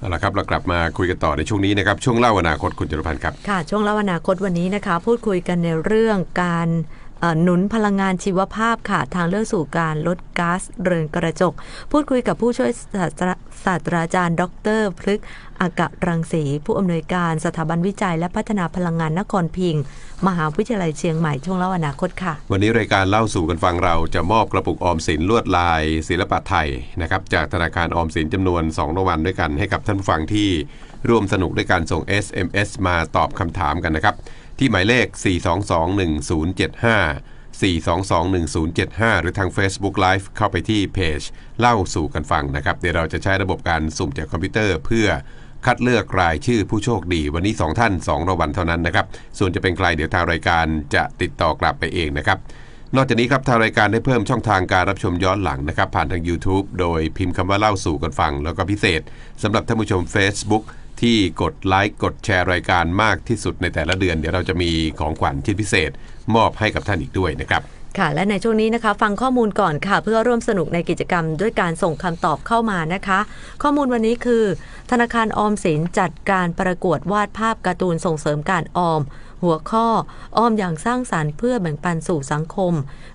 เอาละครับเรากลับมาคุยกันต่อในช่วงนี้นะครับช่วงเล่าอนาคตคุณจรพันธ์ครับ ค่ะ ช่วงเล่าอนาคตวันนี้นะคะ พูดคุยกันในเรื่องการ หนุนพลังงานชีวภาพค่ะ ทางเลือกสู่การลดก๊าซเรือนกระจก พูดคุยกับผู้ช่วยศาสตราจารย์ ดรพฤกษ์อากะรังสี ผู้อำนวยการสถาบันวิจัย และพัฒนาพลังงานนครพิงค์มหาวิทยาลัยเชียงใหม่ช่วงเล่าอนาคตค่ะ วันนี้รายการเล่าสู่กันฟังเราจะมอบกระปุกออมสินลวดลาย ศิลปะไทยนะครับจากธนาคารออมสินจำนวน2รางวัลด้วยกันให้กับท่านผู้ฟังที่ร่วมสนุกด้วยการส่ง SMS มาตอบคำถามกันนะครับ ที่หมายเลข 4221075 4221075 หรือทาง Facebook Live เข้าไปที่เพจเล่าสู่กันฟังนะครับ เดี๋ยวเราจะใช้ระบบการสุ่มจากคอมพิวเตอร์ เพื่อคัดเลือกรายชื่อผู้โชคดีวันนี้ 2 ท่าน2รางวัลเท่านั้นนะครับ ส่วนจะเป็นใครเดี๋ยวทางรายการจะติดต่อกลับไปเองนะครับ นอกจากนี้ครับทางรายการได้เพิ่มช่องทางการรับชมย้อนหลังนะครับ ผ่านทาง YouTube โดยพิมพ์คำว่าเล่าสู่กันฟัง แล้วก็พิเศษสำหรับท่านผู้ชม Facebook ที่กดไลค์กดแชร์รายการมากที่สุดในแต่ละเดือน เดี๋ยวเราจะมีของขวัญชิ้นพิเศษ มอบให้กับท่านอีกด้วยนะครับค่ะและในช่วงนี้นะคะฟังข้อมูลก่อนค่ะ เพื่อร่วมสนุกในกิจกรรมด้วยการส่งคำตอบเข้ามานะคะ ข้อมูลวันนี้คือ ธนาคารออมสินจัดการประกวดวาดภาพการ์ตูนส่งเสริมการออม หัวข้อ ออมอย่างสร้างสารรค์เพื่อแบ่งปันสู่สังคม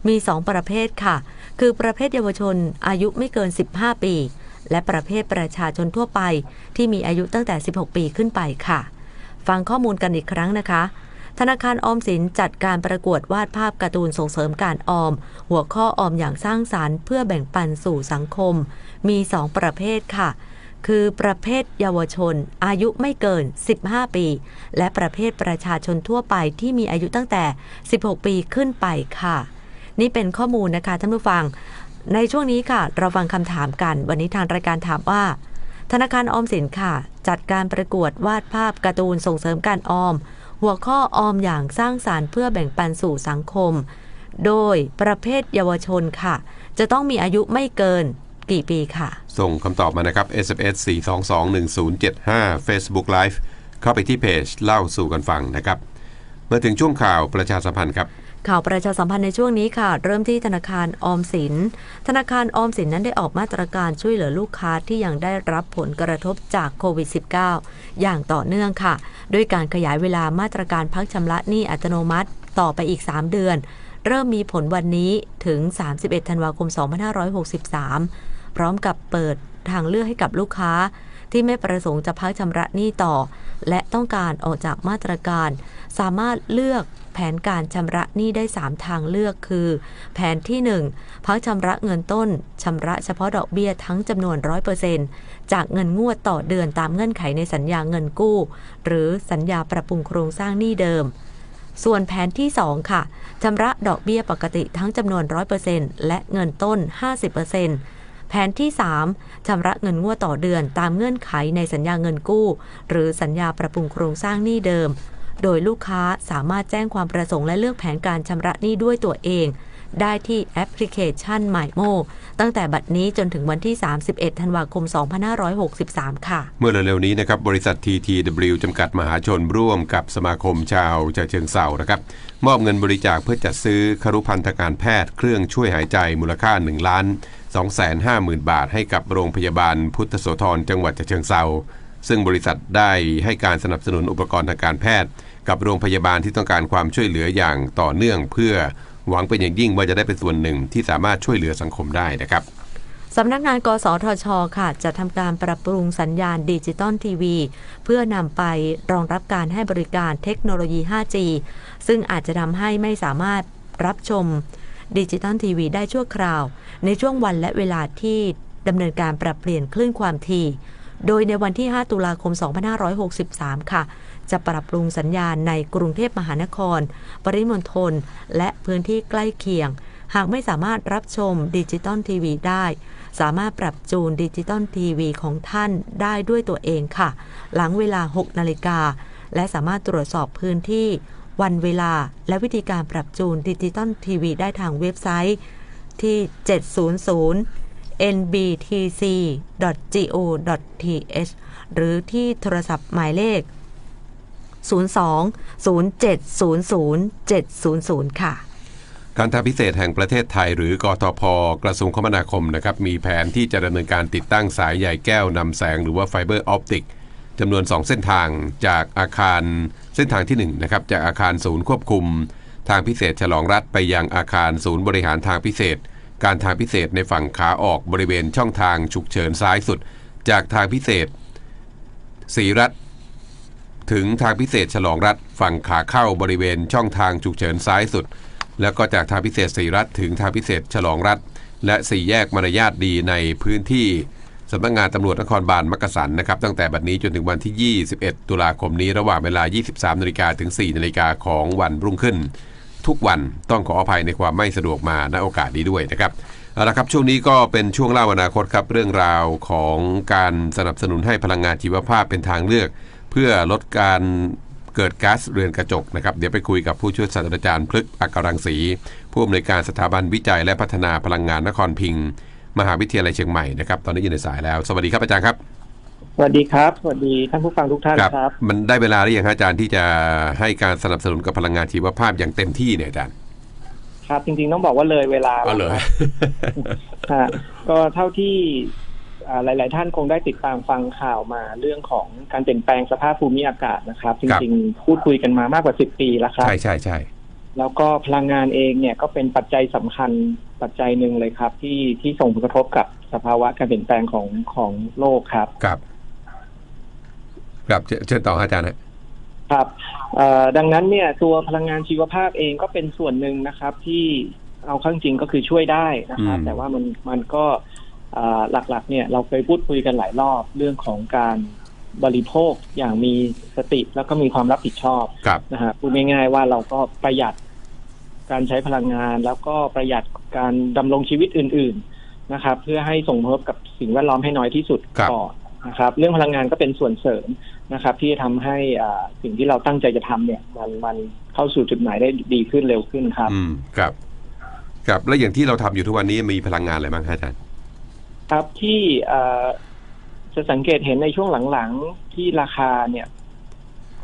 มี 2 ประเภทค่ะ คือประเภทเยาวชนอายุไม่เกิน 15 ปี และประเภทประชาชนทั่วไป ที่มีอายุตั้งแต่ 16 ปีขึ้นไปค่ะ ฟังข้อมูลกันอีกครั้งนะคะ ธนาคารออมสินจัดการประกวดวาดภาพการ์ตูนส่งเสริมการออม หัวข้อออมอย่างสร้างสารรค์เพื่อแบ่งปันสู่สังคม มี 2 ประเภทค่ะ คือประเภทเยาวชน อายุไม่เกิน 15 ปี และประเภทประชาชนทั่วไปที่มีอายุตั้งแต่ 16 ปีขึ้นไปค่ะ นี่เป็นข้อมูลนะคะท่านผู้ฟัง ในช่วงนี้ค่ะ เราฟังคำถามกัน วันนี้ทางรายการถามว่า ธนาคารออมสินค่ะ จัดการประกวดวาดภาพการ์ตูนส่งเสริมการออม หัวข้อออมอย่างสร้างสารรค์เพื่อแบ่งปันสู่สังคม โดยประเภทเยาวชนค่ะ จะต้องมีอายุไม่เกินกี่ปีค่ะ ส่งคำตอบมานะครับ SMS 4221075 Facebook Live เข้าไปที่เพจเล่าสู่กันฟังนะครับ มาถึงช่วงข่าวประชาสัมพันธ์ครับ ข่าวประชาสัมพันธ์ในช่วงนี้ค่ะ เริ่มที่ธนาคารออมสิน ธนาคารออมสินนั้นได้ออกมาตรการช่วยเหลือลูกค้าที่ยังได้รับผลกระทบจากโควิด -19 อย่างต่อเนื่องค่ะ ด้วยการขยายเวลามาตรการพักชำระหนี้อัตโนมัติต่อไปอีก 3 เดือน เริ่มมีผลวันนี้ถึง 31 ธันวาคม 2563 พร้อมกับเปิดทางเลือกให้กับลูกค้า ที่ไม่ประสงค์จะพักชำระหนี้ต่อ และต้องการออกจากมาตรการ สามารถเลือกแผนการชำระหนี้ได้ 3 ทางเลือกคือ แผนที่ 1 พักชำระเงินต้นชำระเฉพาะดอกเบี้ยทั้งจำนวน 100%จากเงินงวดต่อเดือนตามเงื่อนไขในสัญญาเงินกู้ หรือสัญญาปรับปรุงโครงสร้างหนี้เดิม ส่วนแผนที่ 2 ค่ะชำระดอกเบี้ยปกติทั้งจำนวน 100%และเงินต้น 50% นที่ 3ชำระเงินงวดต่อเดือนตามเงื่อนไขในสัญญาเงินกู้ หรือสัญญาปรับปรุงโครงสร้างหนี้เดิม โดยลูกค้าสามารถแจ้งความประสงค์และเลือกแผนการชำระหนี้ด้วยตัวเอง ได้ที่แอปพลิเคชันหมายโมตั้งแต่บัดนี้จนถึงวันที่ 31 ธันวาคม 2563 ค่ะ เมื่อเร็วๆนี้นะครับ บริษัท TTW จำกัดมหาชนร่วมกับสมาคมชาวชาเชิงเซานะครับ มอบเงินบริจาคเพื่อจัดซื้อครุพันธการแพทย์เครื่องช่วยหายใจมูลค่า 1 ล้าน 250,000 บาท ให้กับโรงพยาบาลพุทธโสธรจังหวัดฉะเชิงเซาซึ่งบริษัทได้ให้การสนับสนุนอุปกรณ์ทางการแพทย์ กับโรงพยาบาลที่ต้องการความช่วยเหลืออย่างต่อเนื่องเพื่อ หวังเป็นอย่างยิ่งว่าจะได้เป็นส่วนหนึ่งที่สามารถช่วยเหลือสังคมได้นะครับสำนักงานกสทช ค่ะ จะทำการปรับปรุงสัญญาณดิจิตอลทีวี เพื่อนำไปรองรับการให้บริการเทคโนโลยี 5G ซึ่งอาจจะทำให้ไม่สามารถรับชมดิจิตอลทีวีได้ชั่วคราว ในช่วงวันและเวลาที่ดำเนินการปรับเปลี่ยนคลื่นความถี่ โดยในวันที่ 5 ตุลาคม 2563 ค่ะ จะปรับปรุงสัญญาณในกรุงเทพมหานคร ปริมณฑลและพื้นที่ใกล้เคียง หากไม่สามารถรับชมดิจิตอลทีวีได้ สามารถปรับจูนดิจิตอลทีวีของท่านได้ด้วยตัวเองค่ะ หลังเวลา 6 นาฬิกา และสามารถตรวจสอบพื้นที่ วันเวลา และวิธีการปรับจูนดิจิตอลทีวีได้ทางเว็บไซต์ที่ 700 nbtc.go.th หรือที่โทรศัพท์หมายเลข 02 0700 700 ค่ะการทางพิเศษแห่งประเทศไทยหรือกทพกระทรวงคมนาคมนะครับมีแผนที่จะดำเนินการติดตั้งสายใยแก้วนำแสงหรือว่าไฟเบอร์ออปติกจำนวน 2 เส้นทางจากอาคารเส้นทางที่1นะครับจากอาคารศูนย์ควบคุม ทางพิเศษฉลองรัฐไปยังอาคารศูนย์บริหารทางพิเศษ การทางพิเศษในฝั่งขาออกบริเวณช่องทางฉุกเฉินซ้ายสุด จากทางพิเศษศรีรัฐ ถึงทางพิเศษฉลองรัฐฝั่งขาเข้าบริเวณช่องทางฉุกเฉินซ้ายสุด แล้วก็จากทางพิเศษศรีรัฐถึงทางพิเศษฉลองรัฐ และสี่แยกมารยาทดีในพื้นที่สำนักงานตำรวจนครบาลมักกะสันนะครับตั้งแต่บัดนี้จนถึงวันที่ 21 ตุลาคมนี้ระหว่างเวลา 23นาฬิกาถึง 4นาฬิกาของวันรุ่งขึ้น ทุกวันต้องขออภัยในความไม่สะดวกมาณโอกาสนี้ด้วยนะครับเอาละครับช่วงนี้ก็เป็นช่วงเล่าอนาคตครับเรื่องราวของการสนับสนุนให้พลังงานชีวภาพเป็นทางเลือก พื่อลดการเกิดก๊าซเรือนกระจกนะครับเดี๋ยวไปคุยกับผู้ช่วยศาสตราจารย์พฤกษ์อักรังสี ผู้อำนวยการสถาบันวิจัยและพัฒนาพลังงานนครพิงค์มหาวิทยาลัยเชียงใหม่นะครับตอนนี้อยู่ในสายแล้ว สวัสดีครับอาจารย์ครับ สวัสดีครับ สวัสดีท่านผู้ฟังทุกท่านครับ มันได้เวลาหรือยังฮะอาจารย์ที่จะให้การสนับสนุนกับพลังงานชีวภาพอย่างเต็มที่เนี่ยอาจารย์ครับจริงๆต้องบอกว่าเลยเวลาอ๋อเหรอฮะก็เท่าที่อ่า หลาย ๆ ท่านคงได้ติดตามฟังข่าวมาเรื่องของการเปลี่ยนแปลงสภาพภูมิอากาศนะครับจครับริง ๆ พูดคุยกันมามากกว่า10ปีแล้วครับใช่ใช่ใช่แล้วก็พลังงานเองเนี่ยก็เป็นปัจจัยสำคัญปัจจัยหนึ่งเลยครับ ที่ที่ส่งผลกระทบกับสภาวะการเปลี่ยนแปลงของของโลกครับครับครับเชิญเชิญต่ออาจารย์ฮะครับเอ่อดังนั้นเนี่ยตัวพลังงานชีวภาพเองก็เป็นส่วนหนึ่งนะครับที่เอาเข้าจริงก็คือช่วยได้นะครับ แต่ว่ามันมันก็เอ่อ หลักๆ เนี่ยเราเคยพูดคุยกันหลายรอบเรื่องของการบริโภคอย่างมีสติแล้วก็มีความรับผิดชอบครับนะฮะพูดง่ายๆว่าเราก็ประหยัดการใช้พลังงาน แล้วก็ประหยัดการดำรงชีวิตอื่น ๆนะครับ เพื่อให้ส่งผลกระทบกับสิ่งแวดล้อมให้น้อยที่สุดครับก่อนนะครับ เรื่องพลังงานก็เป็นส่วนเสริมนะครับ ที่จะทำให้อ่าสิ่งที่เราตั้งใจจะทำเนี่ย มันมันเข้าสู่จุดหมายได้ดีขึ้นเร็วขึ้นครับ อืมครับ ครับแล้วอย่างที่เราทำอยู่ทุกวันนี้มีพลังงานอะไรบ้างฮะอาจารย์ ครับที่เอ่อจะสังเกตเห็นในช่วงหลังๆ ที่ราคาเนี่ย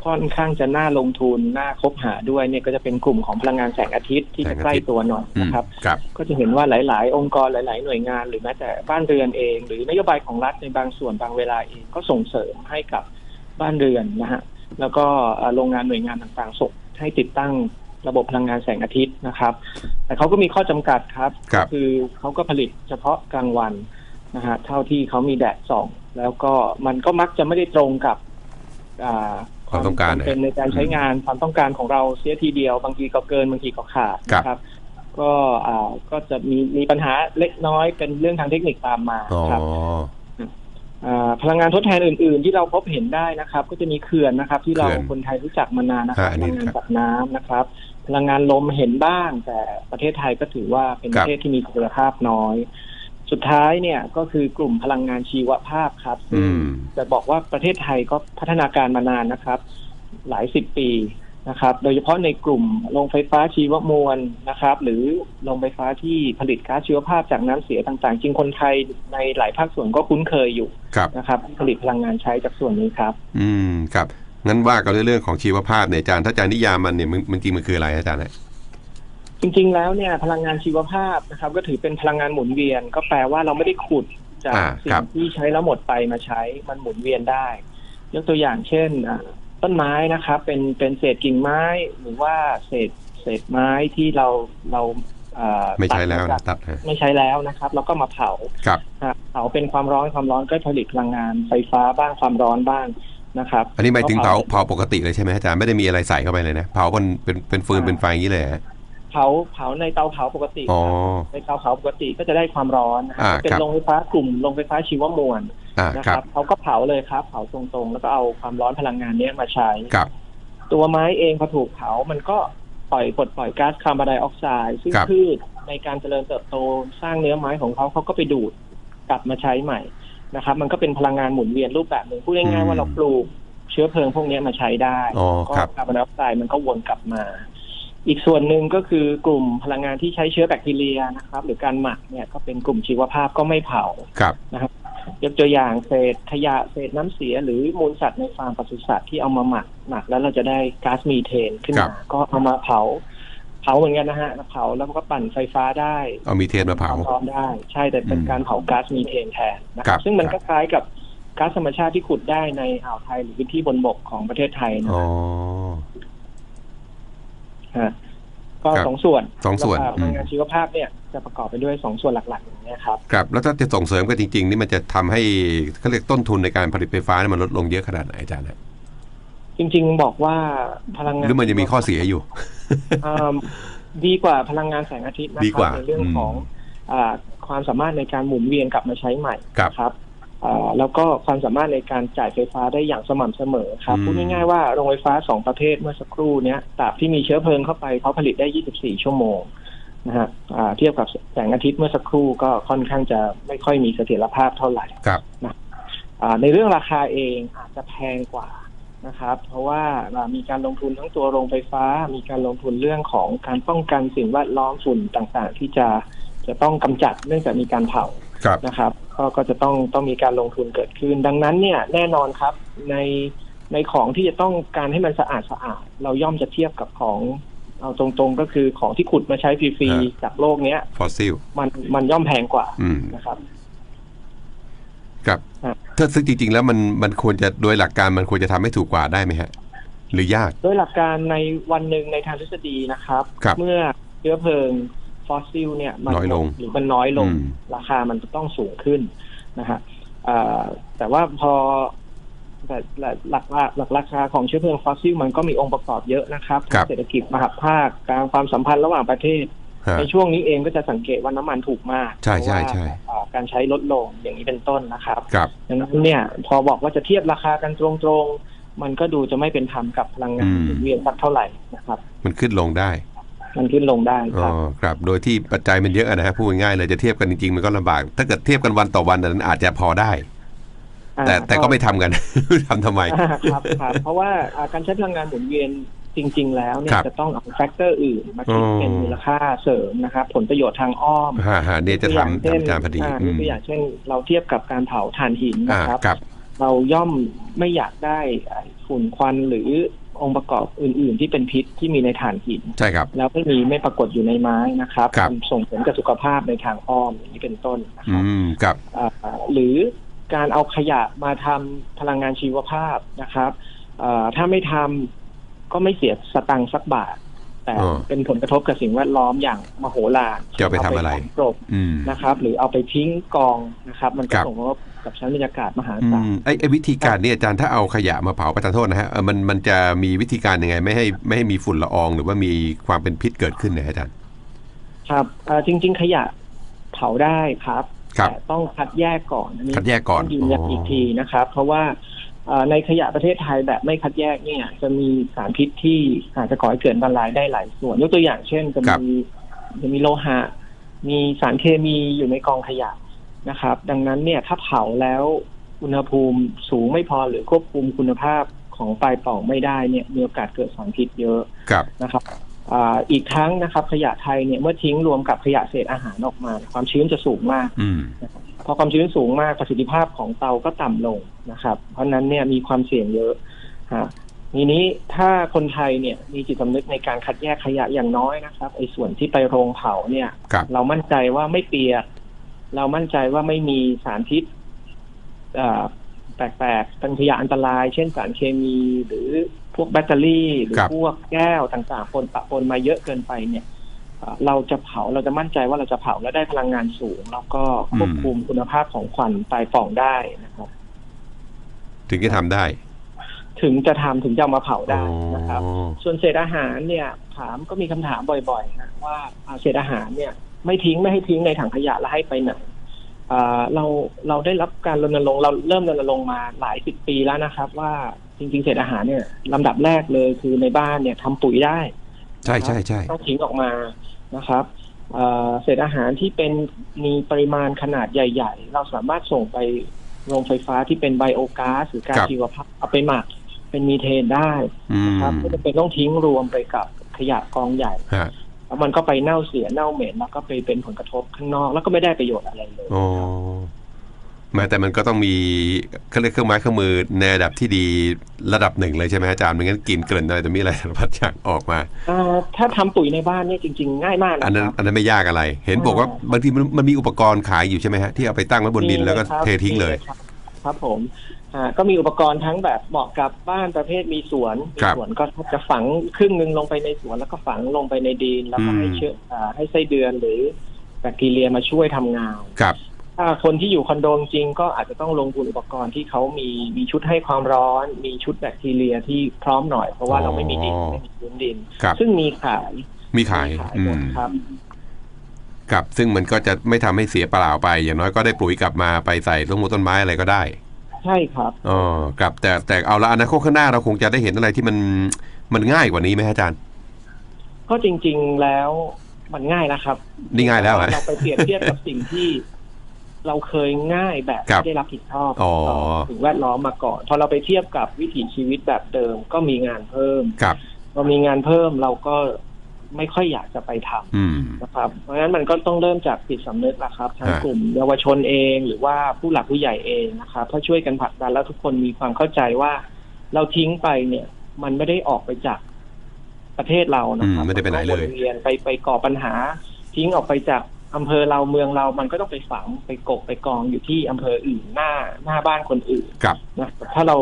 ค่อนข้างจะน่าลงทุนน่าคบหาด้วยเนี่ยก็จะเป็นกลุ่มของพลังงานแสงอาทิตย์ที่จะใกล้ตัวหน่อยอืมนะครับครับ ก็จะเห็นว่าหลาย ๆ องค์กรหลาย ๆ หน่วยงาน หรือแม้แต่บ้านเรือนเอง หรือนโยบายของรัฐในบางส่วนบางเวลาเองก็ส่งเสริมให้กับบ้านเรือนนะฮะแล้วก็เอ่อโรงงานหน่วยงานต่างๆส่งให้ติดตั้งระบบพลังงานแสงอาทิตย์นะครับ แต่เขาก็มีข้อจำกัดครับครับคือเขาก็ผลิตเฉพาะกลางวัน นะฮะเท่าที่เขามีแดดส่อง แล้วก็มันก็มักจะไม่ได้ตรงกับอ่าความต้องการจำเป็นในการใช้งานความต้องการของเราเสียทีเดียว บางทีก็เกินบางทีก็ขาดนะครับ ก็อ่าก็จะมีมีปัญหาเล็กน้อยเป็นเรื่องทางเทคนิคตามมาอ๋อครับอ่าพลังงานทดแทนอื่น ๆ ที่เราพบเห็นได้นะครับ ก็จะมีเขื่อนนะครับ ที่เราเขื่อนคนไทยรู้จักมานานนะครับอ่าอันพนี้ลังงานครับจากน้ำนะครับ พลังงานลมเห็นบ้าง แต่ประเทศไทยก็ถือว่าเป็นคปรับระเทศที่มีคุณภาพน้อย สุดท้ายเนี่ยก็คือกลุ่มพลังงานชีวภาพครับซึ่งอืมจะบอกว่าประเทศไทยก็พัฒนาการมานานนะครับ หลายสิบปีนะครับ โดยเฉพาะในกลุ่มโรงไฟฟ้าชีวมวลนะครับ หรือโรงไฟฟ้าที่ผลิตก๊าซชีวภาพจากน้ำเสียต่างๆ จริงคนไทยในหลายภาคส่วนก็คุ้นเคยอยู่ครับนะครับ ผลิตพลังงานใช้จากส่วนนี้ครับ อืมครับงั้นว่ากันเรื่องของชีวภาพเนี่ยอาจารย์ถ้าอาจารย์นิยามมันเนี่ยมันมันจริงมันคืออะไรอาจารย์ฮะ จริงๆแล้วเนี่ยพลังงานชีวภาพนะครับ ก็ถือเป็นพลังงานหมุนเวียน ก็แปลว่าเราไม่ได้ขุดจากอ่าสิ่ครังบที่ใช้แล้วหมดไปมาใช้มันหมุนเวียนได้ ยกตัวอย่างเช่นอ่าต้นไม้นะครับ เป็นเป็นเศษกิ่งไม้หรือว่าเศษเศษไม้ที่เราเราอ่าไม่ใช่แล้วตันะดตัดฮะไม่ใช้แล้วนะครับ แล้วก็มาเผาครับครับเผาเป็นความร้อนความร้อนก็ผลิตพลังงานไฟฟ้าบ้างความร้อนบ้างนะครับ อันนี้หมายถึงเผาเผาปกติเลยใช่ไหมอาจารย์ไม่ได้มีอะไรใส่เข้าไปเลยนะเผาเป็นเป็นเป็นฟืนเป็นไฟอย่างนี้เลยฮะ เผาเผาในเตาเผาปกติอ๋อครับในเตาเผาปกติก็จะได้ความร้อนนะครัอ่าเป็นครับโรงไฟฟ้ากลุ่มโรงไฟฟ้าชีวมวลอ่านะคครัรับบเขาก็เผาเลยครับ เผาตรงๆ แล้วก็เอาความร้อนพลังงานเนี้ยมาใช้ ครับ ตัวไม้เองพอถูกเผา มันก็ปล่อยปลดปล่อยก๊าซคาร์บอนไดออกไซด์ซึ่งครับ พืชในการเจริญเติบโตสร้างเนื้อไม้ของเขาเขาก็ไปดูดกลับมาใช้ใหม่นะครับ มันก็เป็นพลังงานหมุนเวียนรูปแบบหนึ่งพูดง่ายๆว่าเราปลูกเชื้อเพลิงพวกเนี้ยมาใช้ได้อ๋อก็ครับ คาร์บอนไดออกไซด์มันก็วนกลับมา อีกส่วนหนึ่งก็คือกลุ่มพลังงานที่ใช้เชื้อแบคทีเรียนะครับ หรือการหมักเนี่ยก็เป็นกลุ่มชีวภาพก็ไม่เผาครับยกตัวอย่างเศษขยะเศษน้ำเสีย หรือมูลสัตว์ในฟาร์มปศุสัตว์ที่เอามาหมักหมักแล้วเราจะได้ก๊าซมีเทนขึ้นครัมาบก็เอามาเผา เผาเหมือนกันนะฮะเผาแล้วก็ปั่นไฟฟ้าได้เอามีเทนมาเผาร้อนได้ ใช่แต่เป็นอืมการเผาก๊าซมีเทนแทนนะคครัรับบซึ่งมันครัก็บคล้ายกับก๊าซธรรมชาติที่ขุดได้ในอ่าวไทยหรือพื้นที่บนบกของประเทศไทยนะอ๋อฮะ ก็ครับสองส่วนสองส่วนแล้วก็พลังงานชีวภาพเนี่ยจะประกอบไปด้วยสองส่วนหลักๆอย่างนี้ยครับครับ แล้วถ้าจะส่งเสริมกันจริง ๆ นี่มันจะทำให้เขาเรียกต้นทุนในการผลิตไฟฟ้านี่มันลดลงเยอะขนาดไหนอาจารย์ฮะจริง ๆ บอกว่าพลังงานหรือมันจะมีข้อเสียอยู่อ่าดีกว่าพลังงานแสงอาทิตย์นะดีคกรัว่าบในเรื่องอืมของอาความสามารถในการหมุนเวียนกลับมาใช้ใหม่ครับครับอ่า แล้วก็ความสามารถในการจ่ายไฟฟ้าได้อย่างสม่ำเสมอครับอืมพูดง่ายๆว่าโรงไฟฟ้าสองประเภทเมื่อสักครู่เนี้ยตราบที่มีเชื้อเพลิงเข้าไปเขาผลิตได้ 24 ชั่วโมงนะฮะอ่าเทียบกับแสงอาทิตย์เมื่อสักครู่ก็ค่อนข้างจะไม่ค่อยมีเสถียรภาพเท่าไหร่ครับอ่าในเรื่องราคาเองอาจจะแพงกว่านะครับ เพราะว่าอ่ามีการลงทุนทั้งตัวโรงไฟฟ้า มีการลงทุนเรื่องของการป้องกันสิ่งแวดล้อมฝุ่นต่างๆ ที่จะจะต้องกำจัดเนื่องจากมีการเผาครับนะครับ ก็ก็จะต้องต้องมีการลงทุนเกิดขึ้น ดังนั้นเนี่ยแน่นอนครับในในของที่จะต้องการให้มันสะอาดสะอาด เราย่อมจะเทียบกับของเอาตรงๆก็คือของที่ขุดมาใช้ฟรีฮะๆจากโลกเนี้ยฟอสซิลมันมันย่อมแพงกว่าอืมนะครับครับครับถ้าซึ่งจริง ๆ แล้วมันมันควรจะโดยหลักการมันควรจะทำให้ถูกกว่าได้ไหมฮะ หรือยากโดยหลักการในวันหนึ่งในทางทฤษฎีนะครับครับเมื่อเชื้อเพลิงฟ อสซิลเนี่ยมัน้อยลงหรือมันน้อยลง อืม ราคามันจะต้องสูงขึ้นนะฮะอ่าแต่ว่าพอแต่หลักหลักหลักราคาของเชื้อเพลิงฟอสซิลมันก็มีองค์ประกอบเยอะนะครับครับเศรษฐกิจมหภาคการความสัมพันธ์ระหว่างประเทศ ฮะ ในช่วงนี้เองก็จะสังเกตว่าน้ำมันถูกมากใช่ใช่เพราะว่าใช่อ่าการใช้ลดลงอย่างนี้เป็นต้นนะครับ ครับ ดังนั้นเนี่ยพอบอกว่าจะเทียบราคากันตรงๆ มันก็ดูจะไม่เป็นธรรมกับพลังงานอืม หมุนเวียนสักเท่าไหร่นะครับ มันขึ้นลงได้ มันขึ้นลงได้คอ๋อรับครับ โดยที่ปัจจัยมันเยอะนะฮะพูดง่ายๆเลยจะเทียบกันจริงๆ มันก็ลำบาก ถ้าเกิดเทียบกันวันต่อวันนั้นอาจจะพอได้อ่าแต่แต่ก็ไม่ทำกันทำทำไมอ่าครับครับเพราะว่าอ่าการใช้พลังงานหมุนเวียนจริง ๆ แล้วเนี่คยรับจะต้องเอาแฟกเตอร์อื่นมาคิดอ๋อเป็นมูลค่าเสริมนะครับผลประโยชน์ทางอ้อมฮะฮะเนี่ยจะตัวอย่างทำเช่นทำตามพอดีอ่าอืมตัวอย่างเช่น เราเทียบกับการเผาถ่านหินอ่านะครับครับ เราย่อมไม่อยากได้ไอ้ฝุ่นควันหรือ องค์ประกอบอื่น ๆ ที่เป็นพิษที่มีในถ่านหิน ใช่ครับ แล้วไม่มีไม่ปรากฏอยู่ในไม้นะครับครับ มันส่งผลกับสุขภาพในทางอ้อมอย่างนี้เป็นต้นนะคอืรับมครับ อ่าหรือการเอาขยะมาทำพลังงานชีวภาพนะครับอ่าถ้าไม่ทำก็ไม่เสียสตังค์สักบาท แต่อ๋อเป็นผลกระทบกับสิ่งแวดล้อมอย่างมโหฬารจะเอาไปทำอะไร เาปฝังกลบ อืม นะครับหรือเอาไปทิ้งกองนะครับ มันคก็รับ ส่งผลกระทบ กับชั้นบรรยากาศมหาอืศาลมไอ้ไอ้วิธีการเนี่ยอาจารย์ถ้าเอาขยะมาเผาประทานโทษนะฮะเออมันมันจะมีวิธีการยังไง ไม่ให้ไม่ให้มีฝุ่นละออง หรือว่ามีความเป็นพิษเกิดขึ้นเนี่ยอาจารย์ ครับอ่าจริง ๆ ขยะเผาได้ครับครับแต่ต้องคัดแยกก่อนอันนี้คัดแยกก่อนต้งยืนยันอีกทีนะครับ เพราะว่าเอ่อในขยะประเทศไทยแบบไม่คัดแยกเนี่ย จะมีสารพิษที่อาจจะก่อให้เกิดอันตรายได้หลายส่วนยกตัวอย่างเช่นจะครับมีจะมีโลหะ มีสารเคมีอยู่ในกองขยะ นะครับ ดังนั้นเนี่ยถ้าเผาแล้วอุณหภูมิสูงไม่พอหรือควบคุมคุณภาพของปลายปล่องไม่ได้เนี่ยมีโอกาสเกิดสารพิษเยอะครับนะครับอาอีกทั้งนะครับขยะไทยเนี่ยเมื่อทิ้งรวมกับขยะเศษอาหารออกมา ความชื้นจะสูงมากอืมพอความชื้นสูงมากประสิทธิภาพของเตาก็ต่ำลงนะครับ เพราะฉะนั้นเนี่ยมีความเสี่ยงเยอะฮะทีนี้ถ้าคนไทยเนี่ยมีจิตสำนึกในการคัดแยกขยะอย่างน้อยนะครับไอ้ส่วนที่ไปโรงเผาเนี่ยครับเรามั่นใจว่าไม่เปียก เรามั่นใจว่าไม่มีสารพิษอ่าแปลกๆเป็นขยะอันตราย เช่นสารเคมีหรือพวกแบตเตอรี่ หรือครับพวกแก้วต่างๆปนปะปนมาเยอะเกินไปเนี่ยอ่าเราจะเผาเราจะมั่นใจว่าเราจะเผาแล้วได้พลังงานสูง แล้วก็ควบคุมคุณภาพของควันปลายปล่องได้นะครับ ถึงจะทำได้ ถึงจะทำถึงจะเอามาเผาได้อ๋อนะครับ ส่วนเศษอาหารเนี่ย ถามก็มีคำถามบ่อยๆนะว่าอ่าเศษอาหารเนี่ย ไม่ทิ้งไม่ให้ทิ้งในถังขยะแล้วให้ไปไหนอ่าเราเราได้รับการรณรงค์เราเริ่มรณรงค์มาหลายสิบปีแล้วนะครับ ว่าจริงๆเศษอาหารเนี่ยลำดับแรกเลยคือในบ้านเนี่ยทำปุ๋ยได้ ใช่ใช่ใช่ต้องทิ้งออกมานะครับเอ่อเศษอาหารที่เป็นมีปริมาณขนาดใหญ่ ๆ เราสามารถส่งไปโรงไฟฟ้าที่เป็นไบโอก๊าซหรือก๊าซชีวภาพเอาไปหมักเป็นมีเทนได้อืมนะครับไม่จำเป็นต้องทิ้งรวมไปกับขยะกองใหญ่ฮะ แล้วมันก็ไปเน่าเสียเน่าเหม็นแล้วก็ไปเป็นผลกระทบข้างนอก แล้วก็ไม่ได้ประโยชน์อะไรเลยอ๋อแม้แต่มันก็ต้องมีเขาเรียกเครื่องไม้เครื่องมือในระดับที่ดีระดับหนึ่งเลยใช่ไหมอาจารย์ไม่งั้นกลินเกลิ่นอะไรจะมีอะไรสารพัดอย่างออกมาอ่าถ้าทำปุ๋ยในบ้านเนี่ยจริง ๆ ง่ายมากนะอันนั้นครับอันนั้นไม่ยากอะไร เห็นบอกว่าบางทีมันมันมีอุปกรณ์ขายอยู่ใช่ไหมฮะที่เอาไปตั้งไว้บนดินแล้วก็มีครับเททิ้งเลยมีครับครับผม อ่าก็มีอุปกรณ์ทั้งแบบเหมาะกับบ้านประเภทมีสวนมีครับ สวนก็จะฝังครึ่งหนึ่งลงไปในสวนแล้วก็ฝังลงไปในดินแล้วก็อืมให้เชื้ออ่าให้ไส้เดือนหรือแบคทีเรียมาช่วยทำงาน ครับถ้าคนที่อยู่คอนโดจริงก็อาจจะต้องลงทุนอุปกรณ์ที่เขามีมีชุดให้ความร้อน มีชุดแบคทีเรียที่พร้อมหน่อย เพราะว่าอ๋อเราไม่มีดินไม่มีพื้นดิน ครับ ซึ่งมีขายมีขายมีขายอืหมดมครับ ครับ ซึ่งมันก็จะไม่ทำให้เสียเปล่าไป อย่างน้อยก็ได้ปุ๋ยกลับมาไปใส่ต้นมงต้นไม้อะไรก็ได้ ใช่ครับอ๋อครับแต่แต่เอาละอนาคตข้างหน้าเราคงจะได้เห็นอะไรที่มันมันง่ายกว่านี้ไหมฮะอาจารย์ ก็จริง ๆแล้วมันง่ายนะครับนี่ง่ายแล้วเหรอเราไปเปรียบเทียบกับสิ่งที่เราเคยง่ายแบบครับไม่ได้รับผิดชอบอ๋อต่อสิ่งแวดล้อมมาก่อน พอเราไปเทียบกับวิถีชีวิตแบบเดิมก็มีงานเพิ่มครับพอมีงานเพิ่มเราก็ ไม่ค่อยอยากจะไปทำอืมนะครับ เพราะฉะนั้นมันก็ต้องเริ่มจากจิตสำนึกละครับทั้งฮะกลุ่มเยาวชนเองหรือว่าผู้หลักผู้ใหญ่เองนะครับถ้าช่วยกันผลักดันแล้วทุกคนมีความเข้าใจว่า เราทิ้งไปเนี่ย มันไม่ได้ออกไปจากประเทศเรานะครับอืมไม่ได้ไปไหนเลยมัก็วนเวียนไปไปก่อปัญหา ทิ้งออกไปจากอำเภอเราเมืองเรามันก็ต้องไปฝังไปกกไปกองอยู่ที่อำเภออื่นหน้าหน้าบ้านคนอื่นครับนะครับถ้าเรา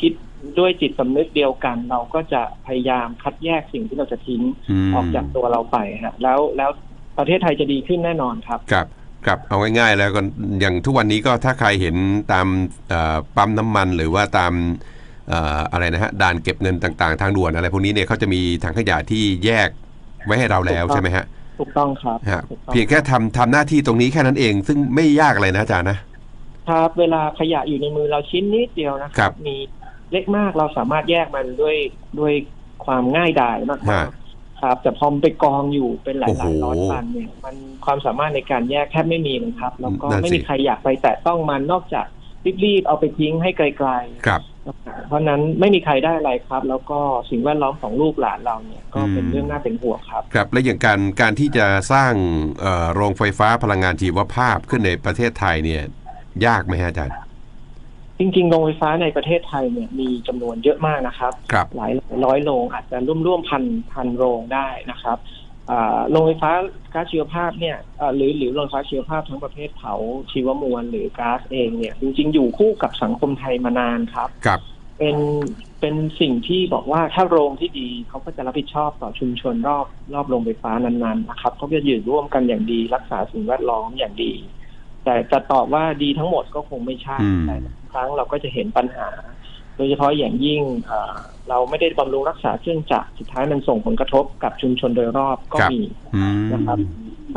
คิด ด้วยจิตสำนึกเดียวกัน เราก็จะพยายามคัดแยกสิ่งที่เราจะทิ้งมออกจากตัวเราไปฮะแล้วแล้วประเทศไทยจะดีขึ้นแน่นอนครับครับครับเอาง่ายๆแล้วก็อย่างทุกวันนี้ก็ถ้าใครเห็นตามเอ่อปั๊มน้ำมันหรือว่าตามเอ่ออะไรนะฮะด่านเก็บเงินต่างๆ ทางด่วนอะไรพวกนี้เนี่ยเขาจะมีถังขยะที่แยกไว้ให้เราแล้วถูกต้องใช่ไหมฮะถูกต้องครับฮะถูกต้องเพียงแค่ทำทำหน้าที่ตรงนี้แค่นั้นเอง ซึ่งไม่ยากอะไรนะอาจารย์นะครับเวลาขยะอยู่ในมือเราชิ้นนิดเดียวนะคครัรับบมี เล็กมาก เราสามารถแยกมันด้วยด้วยความง่ายดายมากฮะๆครับ แต่พอมนไปกองอยู่เป็นหลายโอ้หโหลายร้อยตันเนี่ย มันความสามารถในการแยกแทบไม่มีเลยครับ แล้วก็นั่นสิไม่มีใครอยากไปแตะต้องมันนอกจากรีบๆเอาไปทิ้งให้ไกลครับๆเพราะฉะนั้นไม่มีใครได้อะไรครับ แล้วก็สิ่งแวดล้อมของลูกหลานเราเนี่ยก็เป็นอืมเรื่องน่าเป็นห่วงครับครับ และอย่างการการที่จะสร้างเอ่อโรงไฟฟ้าพลังงานชีวภาพขึ้นในประเทศไทยเนี่ย ยากไหมฮะอาจารย์ จริงๆโรงไฟฟ้าในประเทศไทยเนี่ยมีจำนวนเยอะมากนะครับ ครับหลายร้อยโรงอาจจะร่วมร่วมพันพันโรงได้นะครับอ่าโรงไฟฟ้าก๊าซชีวภาพเนี่ยเอ่อหรือหรือโรงไฟฟ้าชีวภาพทั้งประเภทเผาชีวมวลหรือก๊าซเองเนี่ยจริงๆ อยู่คู่กับสังคมไทยมานานครับครับ เป็นเป็นสิ่งที่บอกว่าถ้าโรงที่ดีเขาก็จะรับผิดชอบต่อชุมชนรอบรอบโรงไฟฟ้านั้นๆนะครับเขาจะอยู่ร่วมกันอย่างดีรักษาสิ่งแวดล้อมอย่างดี แต่จะตอบว่าดีทั้งหมดก็คงไม่ใช่อืมแต่บาง ครั้งเราก็จะเห็นปัญหา โดยเฉพาะอย่างยิ่งเอ่อเราไม่ได้บำรุงรักษาเครื่องจักรสุดท้ายมันส่งผลกระทบกับชุมชนโดยรอบก็มีอืมนะครับ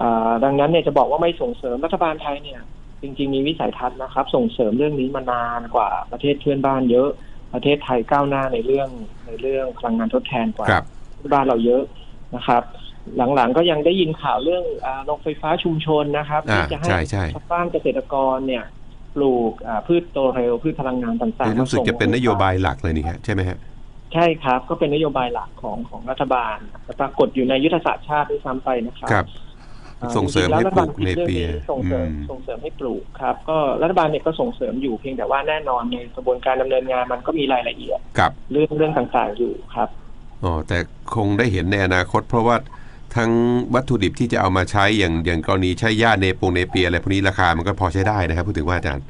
อ่าดังนั้นเนี่ยจะบอกว่าไม่ส่งเสริมรัฐบาลไทยเนี่ยจริงๆมีวิสัยทัศน์นะครับ ส่งเสริมเรื่องนี้มานานกว่าประเทศเพื่อนบ้านเยอะ ประเทศไทยก้าวหน้าในเรื่องในเรื่องพลังงานทดแทนกว่าครับเพื่อนบ้านเราเยอะนะครับ หลังๆก็ยังได้ยินข่าวเรื่องอาโรงไฟฟ้าชุมชนนะครับอ่าที่จะให้ใช่ใช่ชาวบ้านเกษตรกรเนี่ย ปลูกอ่าพืชโตเร็วพืชพลังงานต่างๆรู้สึกมาจะเป็นนโยบายไฟฟ้หลักเลยนี่ฮะใช่ไหมฮะใช่ครับก็เป็นนโยบายหลักของของรัฐบาลแต่ปรากฏอยู่ในยุทธศาสตร์ชาติด้วยซ้ำไปนะครับครับอ่าส่งเสริมให้ปลูกจริงๆแล้วรัฐบาลคิดเนเปียรื่องส่งเสริมอืมส่งเสริมให้ปลูกครับ ก็รัฐบาลเนี่ยก็ส่งเสริมอยู่เพียงแต่ว่าแน่นอนในกระบวนการดำเนินงานมันก็มีรายละเอียดครับเรื่องเรื่องต่างๆอยู่ครับอ๋อแต่คงได้เห็นในอนาคตเพราะว่า ทั้งวัตถุดิบที่จะเอามาใช้อย่างอย่างกรณีใช้หญ้าเนปงเนเปียอะไรพวกนี้ราคามันก็พอใช้ได้นะครับพูดถึงว่าอาจารย์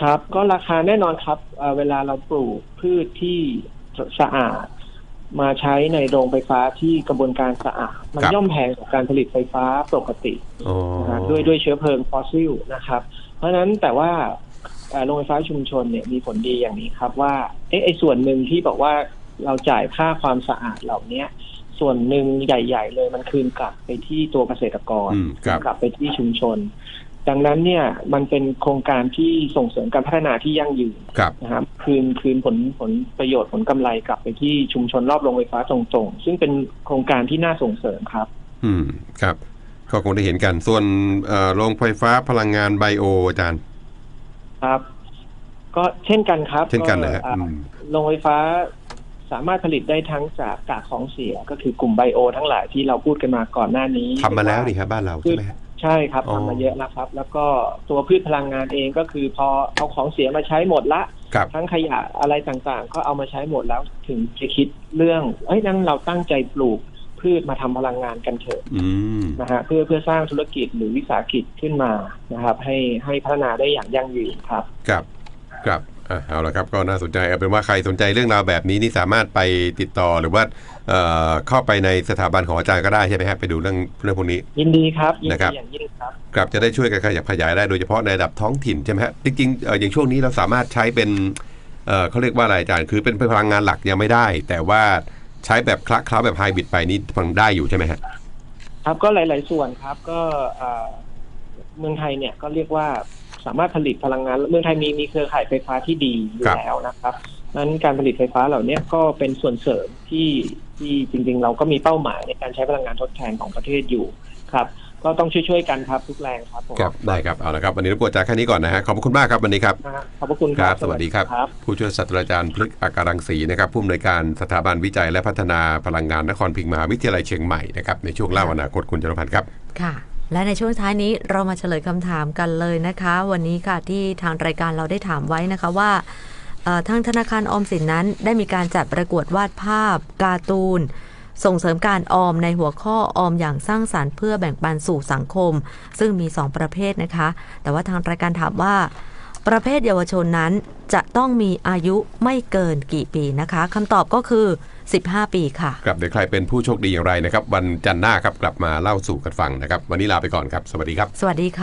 ครับ ก็ราคาแน่นอนครับเอ่อเวลาเราปลูกพืชที่สะอาด มาใช้ในโรงไฟฟ้าที่กระบวนการสะอาด มันครับย่อมแพงกว่าการผลิตไฟฟ้าปกติอ๋อนะฮะด้วยด้วยเชื้อเพลิงฟอสซิลนะครับ เพราะฉะนั้นแต่ว่าเอ่อโรงไฟฟ้าชุมชนเนี่ยมีผลดีอย่างนี้ครับว่าเอ๊ะไอ้ส่วนหนึ่งที่บอกว่าเราจ่ายค่าความสะอาดเหล่าเนี้ย ส่วนหนึ่งใหญ่ ๆ เลยมันคืนกลับไปที่ตัวเกษตรกรอืมครับ กลับไปที่ชุมชน ดังนั้นเนี่ยมันเป็นโครงการที่ส่งเสริมการพัฒนาที่ยั่งยืนครับ นะครับคืนคืนผลผลประโยชน์ผลกำไรกลับไปที่ชุมชนรอบโรงไฟฟ้าตรงๆ ซึ่งเป็นโครงการที่น่าส่งเสริมครับ อืมครับก็คงได้เห็นกัน ส่วนเอ่อโรงไฟฟ้าพลังงานไบโออาจารย์ ครับ ก็เช่นกันครับเช่นกันนะฮะอ่าอืม โรงไฟฟ้า สามารถผลิตได้ทั้งจากกากของเสียก็คือกลุ่มไบโอ ทั้งหลายที่เราพูดกันมาก่อนหน้านี้ทำมาแล้วหรือนี่ครับบ้านเราใช่ไหมฮะใช่ครับอ๋อทำมาเยอะแล้วครับ แล้วก็ตัวพืชพลังงานเองก็คือพอเอาของเสียมาใช้หมดละครับทั้งขยะอะไรต่างๆ ก็เอามาใช้หมดแล้วถึงจะคิดเรื่อง เอ้ยนั้นเราตั้งใจปลูกพืชมาทำพลังงานกันเถอะอืมนะฮะเพื่อเพื่อสร้างธุรกิจหรือวิสาหกิจขึ้นมานะครับ ให้ให้พัฒนาได้อย่างยั่งยืนครับ ครับครับ อะเอาละครับก็น่าสนใจเอาเป็นว่าใครสนใจเรื่องราวแบบนี้นี่สามารถไปติดต่อหรือว่าเอ่อเข้าไปในสถาบันของอาจารย์ก็ได้ใช่ไหมครับไปดูเรื่องเรื่องพวกนี้ ยินดีครับยินนะครัดีบอย่างยิ่งครับ ครับจะได้ช่วยกันขยับขยายได้โดยเฉพาะในระดับท้องถิ่นใช่ไหมฮะจริงๆเอ่ออย่างช่วงนี้เราสามารถใช้เป็นเอ่อเขาเรียกว่าอะไรอาจารย์คือเป็นพลังงานหลักยังไม่ได้ แต่ว่าใช้แบบคละเคล้าแบบไฮบริดไปนี่ฟังได้อยู่ใช่ไหมฮะ ครับก็หลาย ๆ ส่วนครับก็เอ่อเมืองไทยเนี่ยก็เรียกว่า สามารถผลิตพลังงานเมืองไทยมีมีเครือข่ายไฟฟ้าที่ดีอยู่ครับแล้วนะครับนั้นการผลิตไฟฟ้าเหล่านี้ก็เป็นส่วนเสริมที่ที่จริงๆ เราก็มีเป้าหมายในการใช้พลังงานทดแทนของประเทศอยู่ครับก็ต้องช่วยๆกันครับทุกแรงครับผมครับได้ครับเอาละครับวันนี้รบกวนอาจารย์แค่นี้ก่อนนะฮะขอบคุณมากครับวันนี้ครับนะฮะขอบพระคุณคครัรับ สวัสดีครับครับ ผู้ช่วยศาสตราจารย์พฤกษ์อาการังสีนะครับผู้อำนวยการสถาบันวิจัยและพัฒนาพลังงานนครพิงค์มหาวิทยาลัยเชียงใหม่นะครับในช่วงเล่าอนาคตคุณจรพันธ์ครับค่ะ และในช่วงท้ายนี้เรามาเฉลยคำถามกันเลยนะคะ วันนี้ค่ะที่ทางรายการเราได้ถามไว้นะคะว่าทางธนาคารออมสินนั้นได้มีการจัดประกวดวาดภาพการ์ตูน ส่งเสริมการออมในหัวข้อออมอย่างสร้างสารรค์เพื่อแบ่งปันสู่สังคม ซึ่งมี 2 ประเภทนะคะ แต่ว่าทางรายการถามว่า ประเภทเยาวชนนั้นจะต้องมีอายุไม่เกินกี่ปีนะคะคำตอบก็คือ 15 ปีค่ะ ครับเดี๋ยวใครเป็นผู้โชคดีอย่างไรนะครับ วันจันทร์หน้าครับกลับมาเล่าสู่กันฟังนะครับ วันนี้ลาไปก่อนครับ สวัสดีครับ สวัสดีค่ะ